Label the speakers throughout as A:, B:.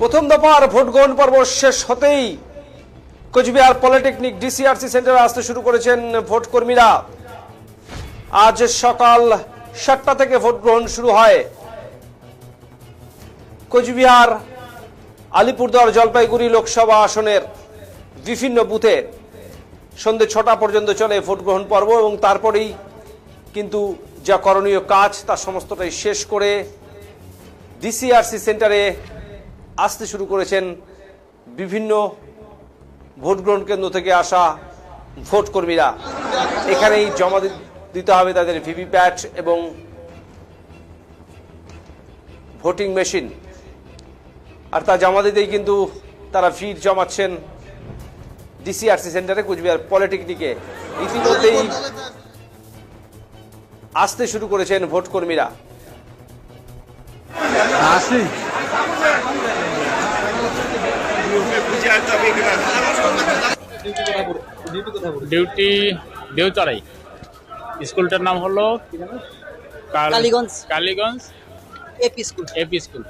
A: প্রথম দফার ভোট গ্রহণ পর্ব শেষ হতেই কোচবিহার পলিটেকনিক ডিসিআরসি সেন্টারে আসতে শুরু করেছেন ভোট কর্মীরা আজ সকাল সাতটা থেকে ভোট গ্রহণ শুরু হয়। কোচবিহার, আলিপুরদুয়ার, জলপাইগুড়ি লোকসভা আসনের বিভিন্ন বুথে সন্ধে ছটা পর্যন্ত চলে ভোট গ্রহণ পর্ব এবং তারপরেই কিন্তু যা করণীয় কাজ তা সমস্তটাই শেষ করে ডিসিআরসি সেন্টারে আসতে শুরু করেছেন বিভিন্ন ভোট গ্রহণ কেন্দ্র থেকে আসা ভোট কর্মীরা এখানেই জমা দিতে হবে তাদের ভিভিপ্যাট এবং ভোটিং মেশিন। আর তা জমা দিতেই কিন্তু তারা ভিড় জমাচ্ছেন ডিসিআরসি সেন্টারে কুচবিহার পলিটেকনিকে। ইতিমধ্যেই আসতে শুরু করেছেন ভোট কর্মীরা
B: আসি। ডিউটি দেউচড়াই। স্কুলটার নাম হলো কাল-
C: Kaliganj.
B: Kaliganj
C: AP school.
B: AP school.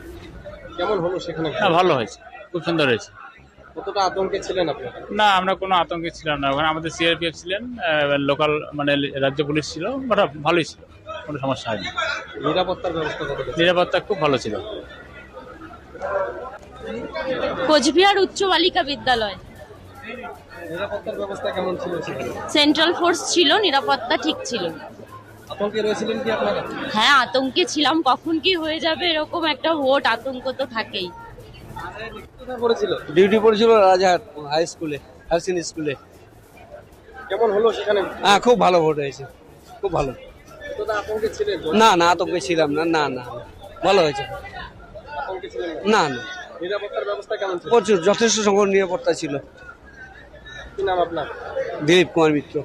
D: কেমন হলো সেখানে?
B: হ্যাঁ ভালো হয়েছে। খুব সুন্দর হয়েছে।
D: কতটা আতঙ্কে ছিলেন আপনারা
B: না আমরা কোনো আতঙ্কে ছিলাম না। ওখানে আমাদের সিআরপিএফ ছিলেন লোকাল মানে রাজ্য পুলিশ ছিল ওটা ভালোই ছিল কোনো সমস্যা হয়নি।
D: নিরাপত্তার ব্যবস্থা
B: নিরাপত্তা খুব ভালো ছিল।
E: কোচবিহার উচ্চ বালিকা বিদ্যালয়।
D: নিরাপত্তার ব্যবস্থা কেমন ছিল
E: সেন্ট্রাল ফোর্স ছিল নিরাপত্তা ঠিক ছিল।
D: আতঙ্কে রয়েছিলেন কি আপনারা?
E: হ্যাঁ আতঙ্কে ছিলাম। কখন কি হয়ে যাবে এরকম একটা ভোট আতঙ্ক তো থাকেই।
D: পড়েছিল?
C: ডিউটি পড়েছিল রাজাহাট হাই স্কুলে হারসিন স্কুলে।
D: কেমন হলো সেখানে?
C: হ্যাঁ খুব ভালো ভোট হয়েছে। খুব ভালো। না না আতঙ্কে ছিলাম না না না ভালো হয়েছে।
D: না।
C: না না।
D: নিরাপত্তার ব্যবস্থা কেমন ছিল?
C: প্রচুর যথেষ্ট সংখ্যক নিরাপত্তা ছিল।
D: কি নাম আপনার?
C: দিলীপ কুমার মিত্র।